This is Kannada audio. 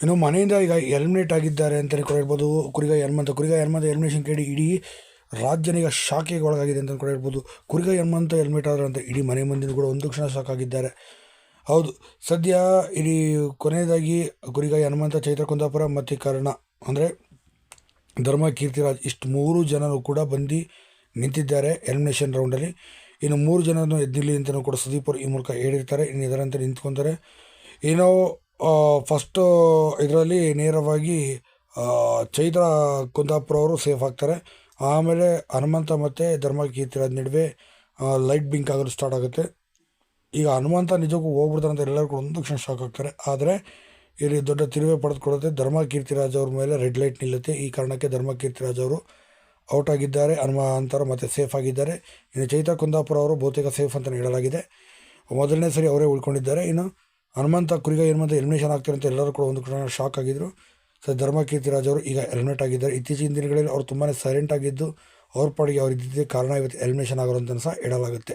ಇನ್ನು ಮನೆಯಿಂದ ಈಗ ಎಲಿಮಿನೇಟ್ ಆಗಿದ್ದಾರೆ ಅಂತಲೇ ಕೂಡ ಹೇಳ್ಬೋದು. ಕುರಿಗಾಯಿ ಹನುಮಂತ ಕುರಿಗಾಯಿ ಹನುಮಂತ ಎಲಿಮಿನೇಷನ್ ಕೇಳಿ ಇಡೀ ರಾಜ್ಯನ ಶಾಖೆಗೆ ಒಳಗಾಗಿದೆ ಅಂತ ಕೂಡ ಹೇಳ್ಬೋದು. ಕುರಿಗಾಯಿ ಹನುಮಂತ ಎಲಿಮಿನೇಟ್ ಆದ್ರೆ ಅಂತ ಇಡೀ ಮನೆ ಮಂದಿನೂ ಕೂಡ ಒಂದು ಕ್ಷಣ ಸಾಕಾಗಿದ್ದಾರೆ. ಹೌದು, ಸದ್ಯ ಇಡೀ ಕೊನೆಯದಾಗಿ ಕುರಿಗಾಯಿ ಹನುಮಂತ, ಚೈತ್ರ ಕುಂದಾಪುರ ಮತ್ತು ಕರ್ಣ ಅಂದರೆ ಧರ್ಮ ಕೀರ್ತಿರಾಜ್ ಇಷ್ಟು ಮೂರು ಜನರು ಕೂಡ ಬಂದು ನಿಂತಿದ್ದಾರೆ ಎಲಿಮಿನೇಷನ್ ರೌಂಡಲ್ಲಿ ಇನ್ನು ಮೂರು ಜನರನ್ನು ಎದ್ದಿಲ್ಲಿ ಅಂತಲೂ ಕೂಡ ಸುದೀಪ್ ಅವರು ಈ ಮೂಲಕ ಹೇಳಿರ್ತಾರೆ. ಇನ್ನು ಇದರಂತೆ ನಿಂತ್ಕೊತಾರೆ. ಇನ್ನು ಫಸ್ಟು ಇದರಲ್ಲಿ ನೇರವಾಗಿ ಚೈತ್ರ ಕುಂದಾಪುರ ಅವರು ಸೇಫ್ ಆಗ್ತಾರೆ. ಆಮೇಲೆ ಹನುಮಂತ ಮತ್ತು ಧರ್ಮಕೀರ್ತಿ ಕೀರ್ತಿರಾಜ್ ನಡುವೆ ಲೈಟ್ ಬಿಂಕ್ ಆಗಲು ಸ್ಟಾರ್ಟ್ ಆಗುತ್ತೆ. ಈಗ ಹನುಮಂತ ನಿಜಕ್ಕೂ ಹೋಗ್ಬಿಡ್ತಾರೆ ಅಂತ ಎಲ್ಲರೂ ಒಂದು ಕ್ಷಣ ಶಾಕ್ ಆಗ್ತಾರೆ. ಆದರೆ, ಇಲ್ಲಿ ದೊಡ್ಡ ತಿರುವೆ ಪಡೆದುಕೊಳ್ಳುತ್ತೆ. ಧರ್ಮಕೀರ್ತಿರಾಜ್ ಅವ್ರ ಮೇಲೆ ರೆಡ್ ಲೈಟ್ ನಿಲ್ಲುತ್ತೆ. ಈ ಕಾರಣಕ್ಕೆ ಧರ್ಮಕೀರ್ತಿರಾಜ್ ಅವರು ಔಟ್ ಆಗಿದ್ದಾರೆ. ಹನುಮಂತರು ಮತ್ತು ಸೇಫ್ ಆಗಿದ್ದಾರೆ. ಇನ್ನು ಚೈತ್ರ ಕುಂದಾಪುರ ಅವರು ಬಹುತೇಕ ಸೇಫ್ ಅಂತ ಹೇಳಲಾಗಿದೆ. ಮೊದಲನೇ ಸರಿ ಅವರೇ ಉಳ್ಕೊಂಡಿದ್ದಾರೆ. ಇನ್ನು ಹನುಮಂತ ಕುರಿಗ ಹನುಮಂತ ಎಲಿಮಿನೇಷನ್ ಆಗ್ತಾರೆ ಅಂತ ಎಲ್ಲರೂ ಕೂಡ ಒಂದು ಕ್ಷಣ ಶಾಕ್ ಆಗಿದ್ದರು ಸೊ ಧರ್ಮಕೀರ್ತಿ ರಾಜ್ ಅವರು ಈಗ ಎಲಿಮಿನೇಟ್ ಆಗಿದ್ದಾರೆ. ಇತ್ತೀಚಿನ ದಿನಗಳಲ್ಲಿ ಅವರು ತುಂಬಾ ಸೈಲೆಂಟ್ ಆಗಿದ್ದು, ಅವ್ರ ಪಾಡಿಗೆ ಅವ್ರು ಇದ್ದಿದ್ದೇ ಕಾರಣ ಇವತ್ತು ಎಲಿಮಿನೇಷನ್ ಆಗೋರು ಅಂತ ಸಹ ಹೇಳಲಾಗುತ್ತೆ.